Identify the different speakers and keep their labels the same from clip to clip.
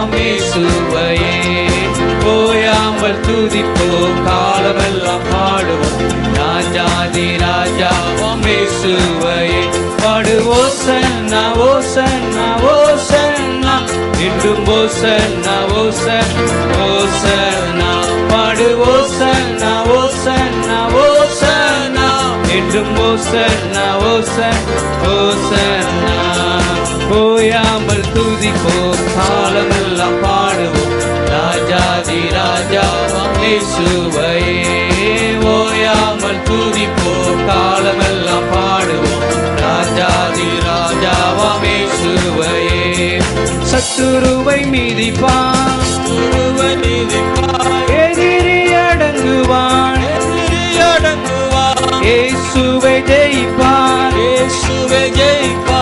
Speaker 1: சுவையே போயாமல் துதிப்போம் காலமெல்லாம் பாடுவோம். நான் ஜாதி ராஜா சுவையே பாடுவோ சன்னா ஓ சன்னா ஓ சன்னா என்றும் ஓ சன்னா ஓ சன் ஓ சன்னா பாடுவோ சன்னா ஓ சன்னா ஓ சன்னா என்றும் ஓ போயாமல் துதிப்போம் இயேசுவையே ஓயாமல் துதிப்போம். காலமெல்லாம் பாடுவோம். ராஜாதி ராஜாவாம் இயேசுவையே. சத்துருவை மீதிப்பான்.
Speaker 2: குருவை நீதிப்பாய்
Speaker 1: எதிரி அடங்குவான்.
Speaker 2: அடங்குவார்
Speaker 1: இயேசுவை ஜெயிப்பான்.
Speaker 2: இயேசுவை ஜெயிப்பார்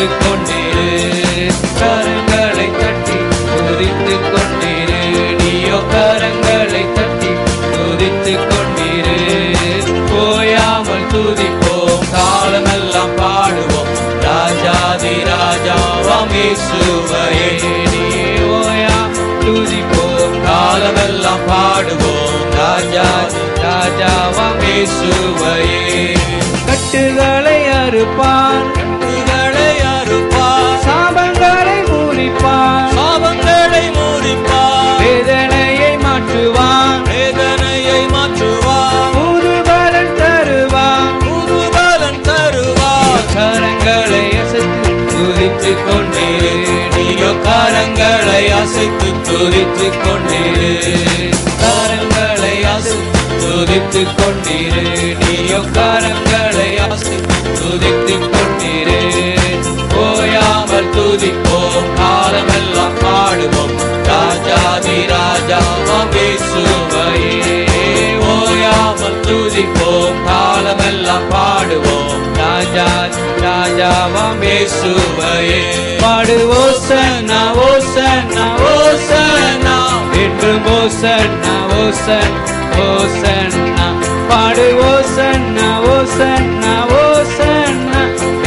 Speaker 1: துதித்து கொண்டிரு கரங்களை தட்டி துதித்து கொண்டிரு நீயோ கரங்களை தட்டி துதித்து கொண்டிரு ஓயாமல் துதிப்போம் காலமெல்லாம் பாடுவோம். ராஜாதி ராஜாவாம் இயேசுவையே. நீ துதிப்போம் காலமெல்லாம் பாடுவோம். ராஜாதி ராஜாவாம் இயேசுவையே. கட்டுகளை அறுப்பா துதித்துக் கொண்டே
Speaker 2: நீயோ காரங்களை அசைத்து
Speaker 1: துதித்துக் கொண்டே கரங்களை அசைத்து துதித்து கொண்டிரு நீயோ கரங்களை அசைத்து துதித்து கொண்டிரு ஓயாமல் துதிப்போம் காலமெல்லாம் பாடுவோம். ராஜாதி ராஜாவாம் பேசுவையே ஓயாமல் துதிப்போம் காலமெல்லாம் பாடுவோம். ராஜாதி ராஜாவாம் இயேசுவையே பாடுவோ சன்னா ஓ சன்னா ஓ சன்னா என்று ஓ சன்னா ஓ சன் ஓ சன்னா பாடுவோ சன்னா ஓ சன்னா ஓ சன்னா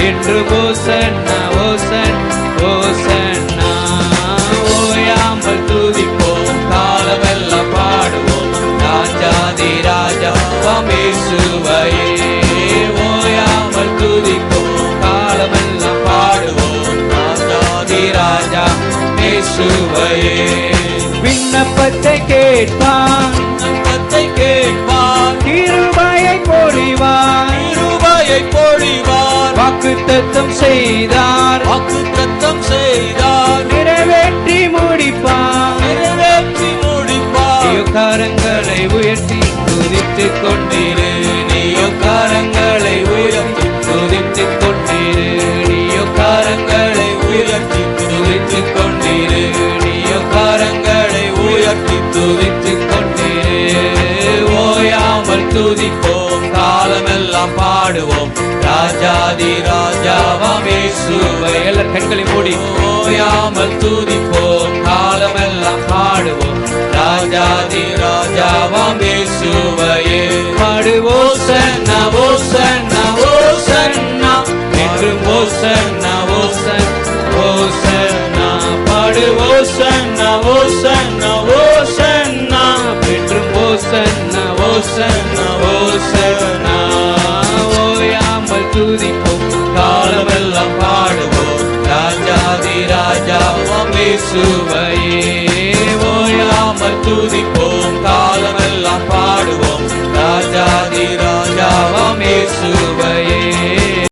Speaker 1: என்று ஓ சன்னா ஓ சன் ஓ சன்னா ஓயாமல் துதிப்போம் காலமெல்லாம் பாடுவோம். ராஜாதி ராஜாவாம் ராஜா இயேசுவையே விண்ணப்பத்தை கேட்பான்.
Speaker 2: விண்ணப்பத்தை கேட்பார்
Speaker 1: கிருபையை பொழிவான்.
Speaker 2: கிருபையை பொழிவார்
Speaker 1: வாக்கு தத்தம் செய்தார்.
Speaker 2: வாக்குத்தத்தம்
Speaker 1: உயர்த்தி துதித்து கொண்டிரு. ஓயாமல் துதிப்போம் காலமெல்லாம் பாடுவோம். ராஜாதி ராஜாவாம் இயேசுவை. எல்லா கண்களை மூடி. ஓயாமல் துதிப்போம். ஓசன்னா ஓசன்னா ஓயாமல் துதிப்போம் காலமெல்லாம் பாடுவோம். ராஜாதி ராஜா பேசுவையே ஓயாமல் துதிப்போம்.